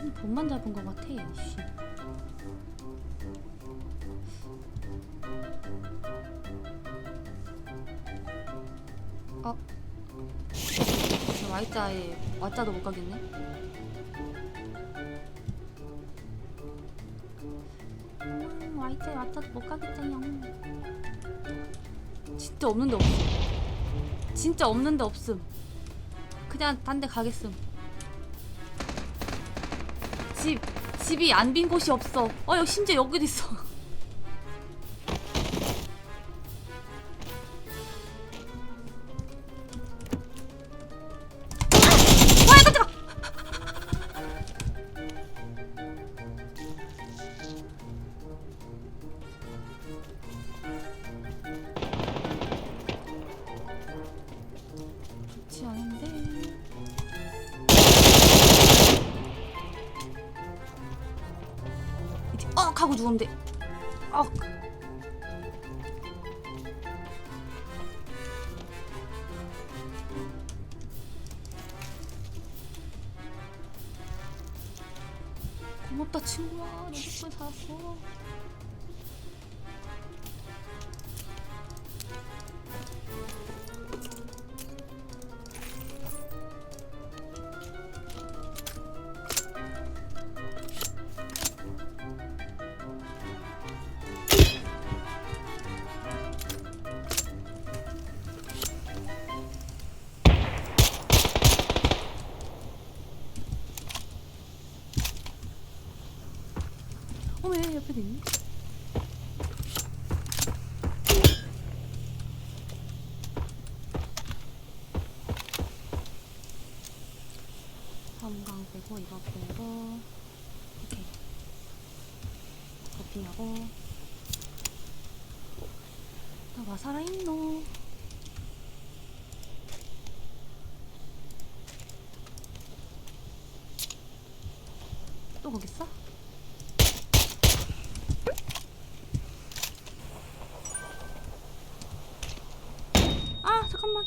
음, 돈만 잡은 것 같아. 씨. 어? 저 Y자에 Y자도 못 가겠네. 음, Y자에 Y자도 못 가겠잖요. 진짜 없는데 없음. 진짜 없는데 없음. 그냥 딴 데 가겠음. 집 집이 안 빈 곳이 없어. 어 여기 심지어 여기도 있어. 하고 돼. 억. 고맙다 친구야. 내 덕분에 살았어. 어머 얘 옆에도 있네. 섬광 빼고 이거 빼고 오케이 커피하고 나와 살아있노 또 거기 있어? 아 잠깐만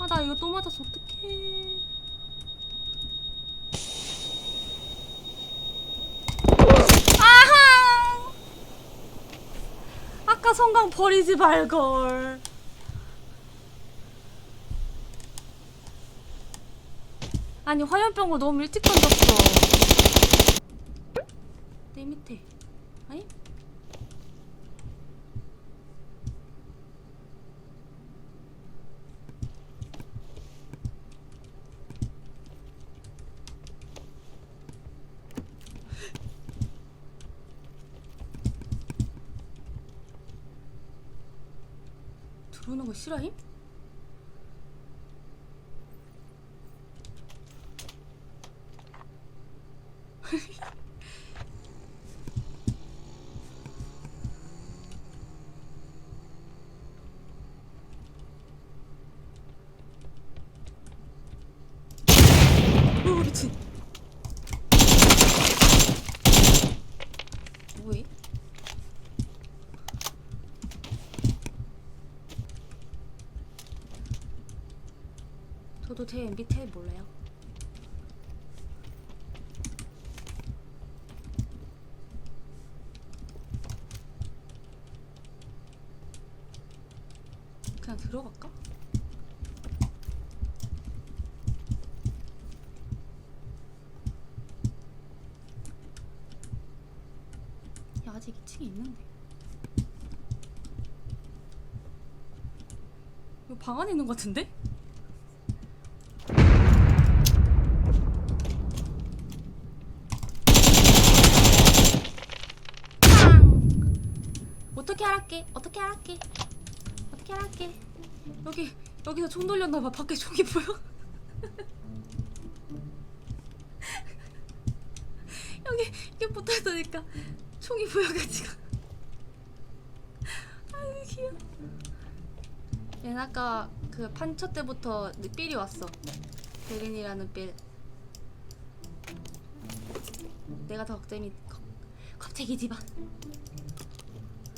아 나 이거 또 맞아서 어떡해 아하 아까 성광 버리지 말걸. 아니 화염병을 너무 일찍 던졌어. 내 밑에. 아니? 들어오는 거 싫어임? 오 미친 뭐해? 저도 제 MBTI 몰라요 그냥 들어갈까? 야, 아직 2층에 있는데. 이거 방 안에 있는 것 같은데? 어떻게 할게? 어떻게 할게? 어떻게 할게? 여기 여기서 총 돌렸나봐. 밖에 총이 보여? 여기 이게 붙어 있으니까 총이 보여가지고. 아유 귀여워. 얘는 아까 그 판처 때부터 삘이 왔어. 베린이라는 삘. 내가 더 걱정이 걱- 걱정이지만.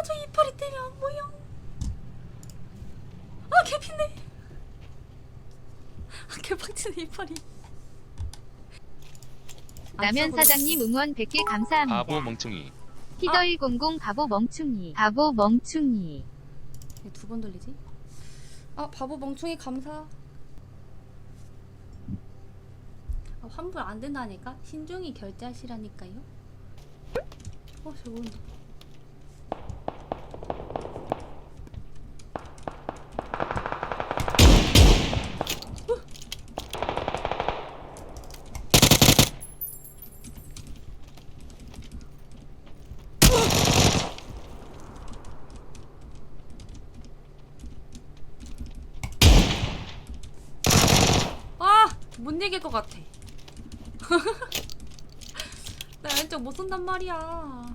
아 저 이파리 때문에 안 보여 아 개피네 아 개빡치네 이파리 라면 사장님 응원 100개 감사합니다. 바보 멍청이. 피더100 바보 멍충이. 바보 멍충이. 두 번 돌리지? 아 바보 멍청이 감사 아, 환불 안 된다니까? 신중히 결제하시라니까요 어 저거 온다 아! 못 이길 것 같아. 나 왼쪽 못 쏜단 말이야.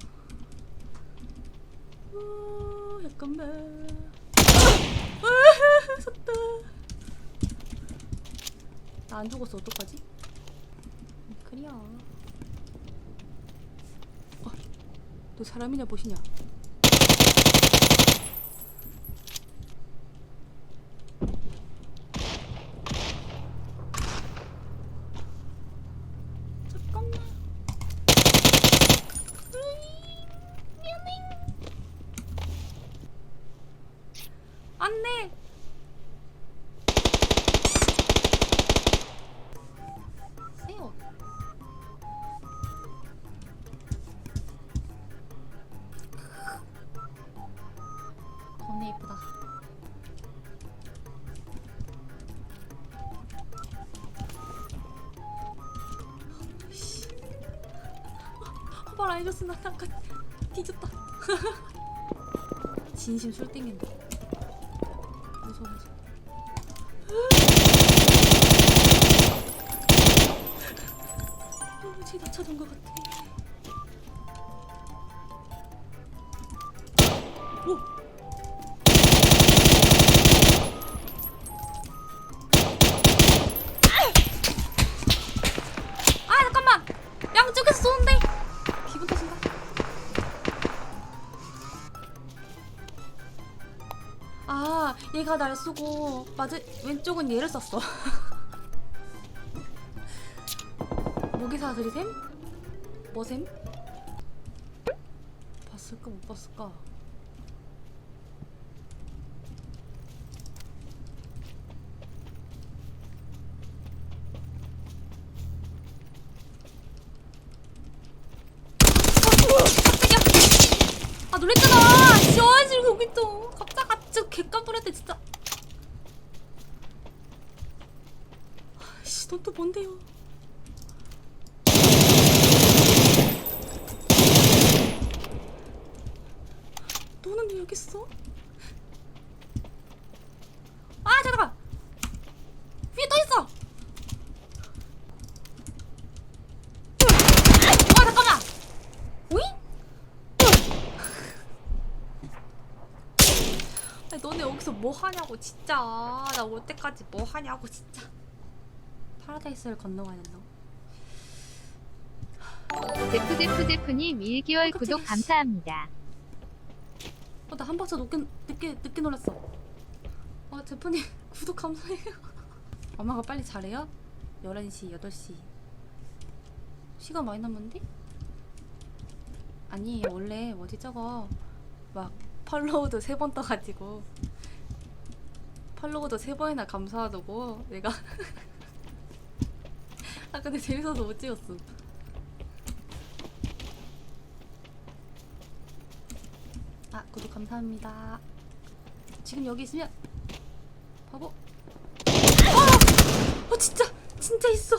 오, 잠깐만. 아, 섰다. 나 안 죽었어, 어떡하지? 그래야. 어, 너 사람이냐, 보시냐? 해줬으면 나 아까 뒤졌다. 진심 술 땡긴다. 무서워. 어, 쟤나 찾은 것 같아. 오! 아 얘가 날 쏘고 맞은 왼쪽은 얘를 쐈어 모기사 들이셈? 뭐셈? 봤을까 못 봤을까? 깜짝이야 아 놀랬잖아 지워야지 여기 또 갑자기 아, 진짜 개깜놀했대 진짜 아씨 넌 또 뭔데요. 너는 왜 여기 있어? 아 잠깐만! 위에 또 있어! 아 잠깐만? 아니, 너네 여기서 뭐 하냐고 진짜. 나 올 때까지 뭐 하냐고 진짜 파라다이스를 건너가야 된다고 제프제프제프님 1개월 깜짝이야, 구독 씨. 감사합니다. 어, 나한 박자 늦게 늦게 늦게 놀랐어. 어, 제프님 구독 감사해요. 엄마가 빨리 자래요? 11시, 8시. 시간 많이 남았는데? 아니, 원래 뭐지 저거 막 팔로우도 세 번 떠가지고 팔로우도 세 번이나 감사하다고 내가 아 근데 재밌어서 못 찍었어. 아 구독 감사합니다. 지금 여기 있으면 바보. 아! 어 진짜 진짜 있어.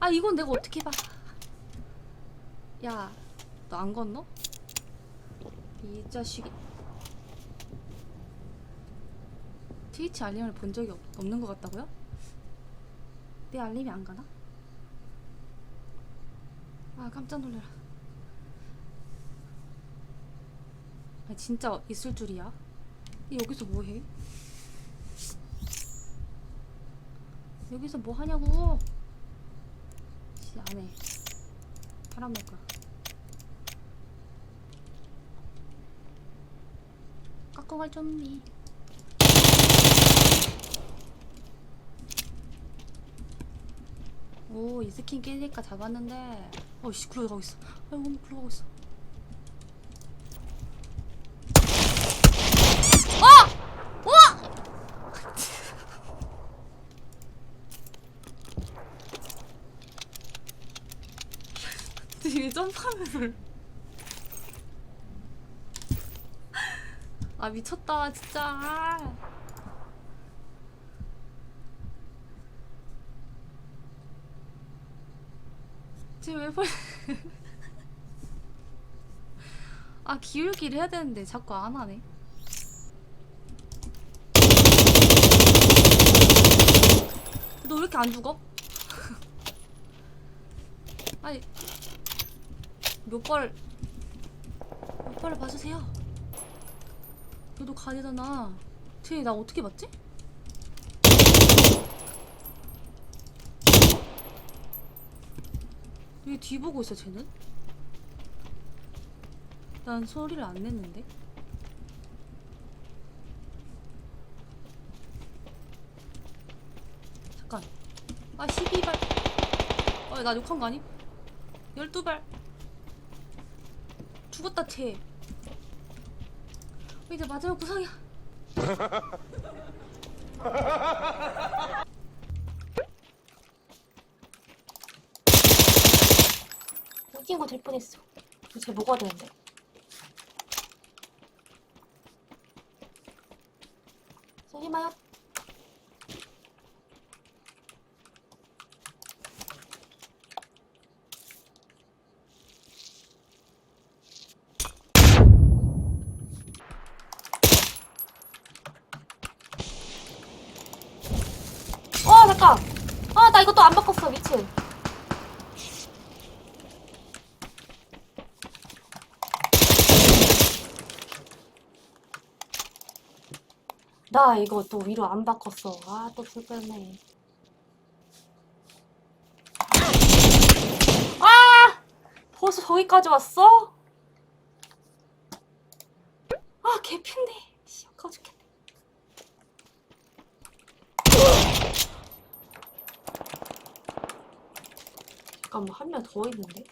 아 이건 내가 어떻게 봐? 야, 너 안 건너? 이 자식이. 트위치 알림을 본 적이 없, 없는 것 같다고요? 내 알림이 안 가나? 아 깜짝 놀래라. 아, 진짜 있을 줄이야? 얘 여기서 뭐해? 여기서 뭐 하냐고? 씨 안해. 바람 낼 거야. 짝꿍할 준비. 오, 이 스킨 깨니까 잡았는데. 어이씨, 굴러가고 있어. 아이고, 굴러가고 있어. 어! 우와! 뒤에 점프하면서. 아, 미쳤다, 진짜. 아. 지금 왜 벌... 아 기울기를 해야 되는데 자꾸 안 하네 너 왜 이렇게 안 죽어? 아니 몇 발... 몇 발을 봐주세요 너도 가리잖아 쟤 나 어떻게 봤지? 왜 뒤보고 있어 쟤는? 난 소리를 안 냈는데? 잠깐. 아 12발. 어나 욕한 거 아니? 12발. 죽었다 쟤. 어, 이제 마지막 구상이야 거될 뻔했어. 도대체 뭐가 되는데? 소리마요? 어 잠깐. 아나또안 바꿨어 미친. 나 이거 또 위로 안 바꿨어. 아, 또 불편해. 아! 벌써 거기까지 왔어? 아, 개핀데. 씨, 아까워 죽겠네. 잠깐만, 한 명 더 있는데?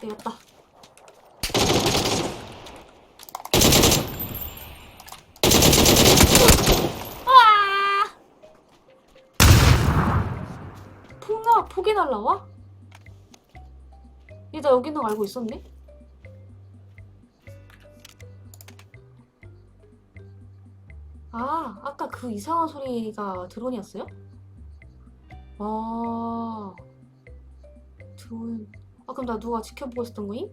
되겠다. 아! 폭이 날라와? 얘 나 여기 있는 거 알고 있었네? 아, 아까 그 이상한 소리가 드론이었어요? 아, 드론. 아, 그럼 나 누가 지켜보고 있었던 거임?